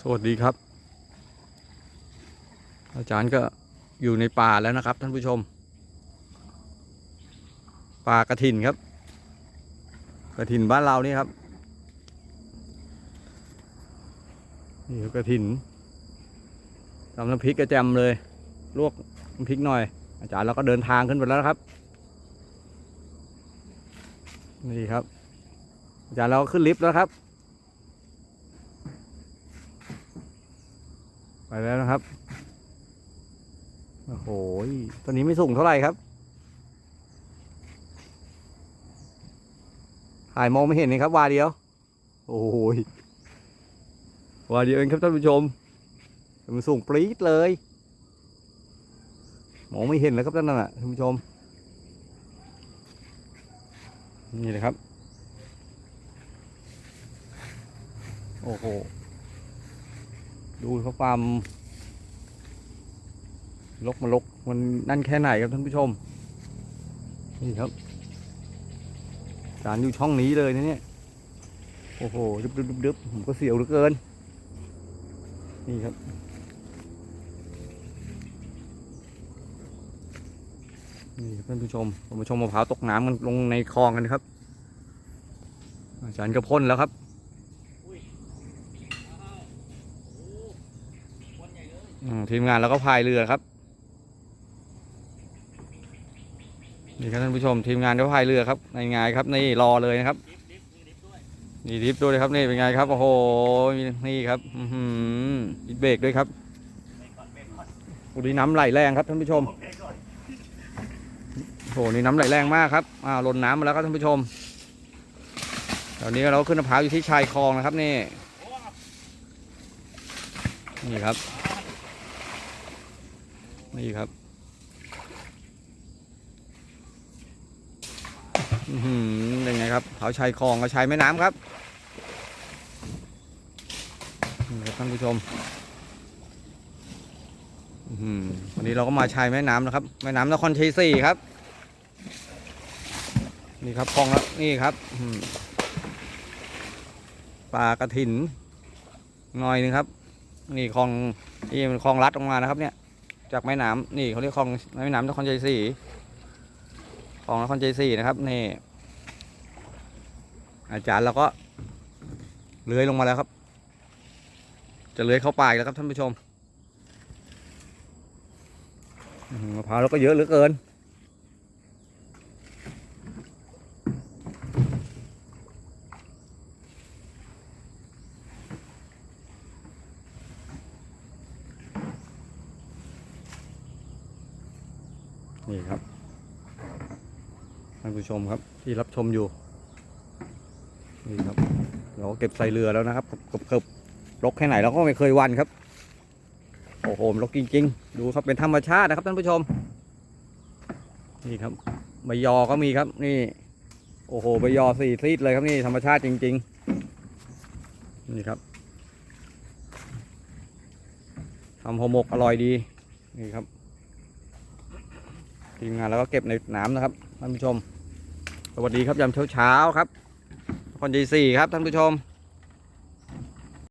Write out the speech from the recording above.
สวัสดีครับ อาจารย์ก็อยู่ในป่าแล้วนะครับ ท่านผู้ชม ป่ากระถินครับ กระถินบ้านเรานี่ครับนี่กระถินทำน้ำพริกกระแจมเลย ลวกน้ำพริกหน่อย อาจารย์เราก็เดินทางขึ้นไปแล้วนะครับ นี่ครับ อาจารย์เราก็ขึ้นลิฟต์แล้วครับ ไปแล้วนะครับ โอ้โหตอนนี้ไม่สูงเท่าไหร่ครับ ถ่ายมองไม่เห็นเลยครับวาเดียว โอ้ยวาเดียวเองครับท่านผู้ชม มันสูงปรี๊ดเลย มองไม่เห็นแล้วครับท่านน่ะท่านผู้ชม นี่เลยครับ โอ้โห ดูเขาความลกมาลกมันนั่นแค่ไหนครับท่านผู้ชม นี่ครับจานอยู่ช่องนี้เลยนะเนี่ย โอ้โหดึบดึบดึบดึบผมก็เสียวเหลือเกิน นี่ครับ นี่ครับท่านผู้ชมผมมาชมมะพร้าวตกน้ำกันลงในคลองกันครับ อาจารย์ก็พ่นแล้วครับ อืม ทีมงานเราก็พายเรือครับนี่ครับท่านผู้ชมทีมงานก็พายเรือครับในไงครับนี่รอเลยนะครับนี่ดิฟด้วยครับนี่เป็นไงครับโอ้โหนี่ครับอือหือดิฟเบรกด้วยครับอ้ดีน้ำไหลแรงครับท่านผู้ชมโอ้โหนี่น้ำไหลแรงมากครับอ่าล่นน้ำมาแล้วครับท่านผู้ชมตอนนี้เราขึ้นมะพร้าวอยู่ที่ชายคลองนะครับนี่นี่ครับ นี่ครับอือหือเป็นไงครับเขาชายคลองเขาชายแม่น้ำครับนี่ครับท่านผู้ชมอือหือวันนี้เราก็มาชายแม่น้ำนะครับ แม่น้ำนครชัยศรีครับ นี่ครับคลองแล้วนี่ครับปลากระถินหน่อยหนึงครับ นี่คลองนี่มันคลองลัดออกมานะครับเนี่ย จากแม่น้ำนี่เขาเรียกคลองแม่น้ำนครชัยศรีคลองนครชัยศรีนะครับนี่อาจารย์เราก็เลื้อยลงมาแล้วครับ จะเลื้อยเข้าป่าอีกแล้วครับท่านผู้ชมอื้อหือมะพร้าวเราก็เยอะเหลือเกิน นี่ครับท่านผู้ชมครับที่รับชมอยู่ นี่ครับ เราเก็บใส่เรือแล้วนะครับกือบๆรกแค่ไหนเราก็ไม่เคยวันครับ โอ้โหรกจริง ๆ ดูครับเป็นธรรมชาตินะครับท่านผู้ชม นี่ครับใบยอก็มีครับ นี่ โอ้โหใบยอสี่ซีดเลยครับนี่ธรรมชาติจริง ๆ นี่ครับทำหอมกอร่อยดี นี่ครับ ทีมงานแล้วก็เก็บในน้ำนะครับท่านผู้ชม สวัสดีครับยามเช้าๆครับนครดีสี่ครับท่านผู้ชม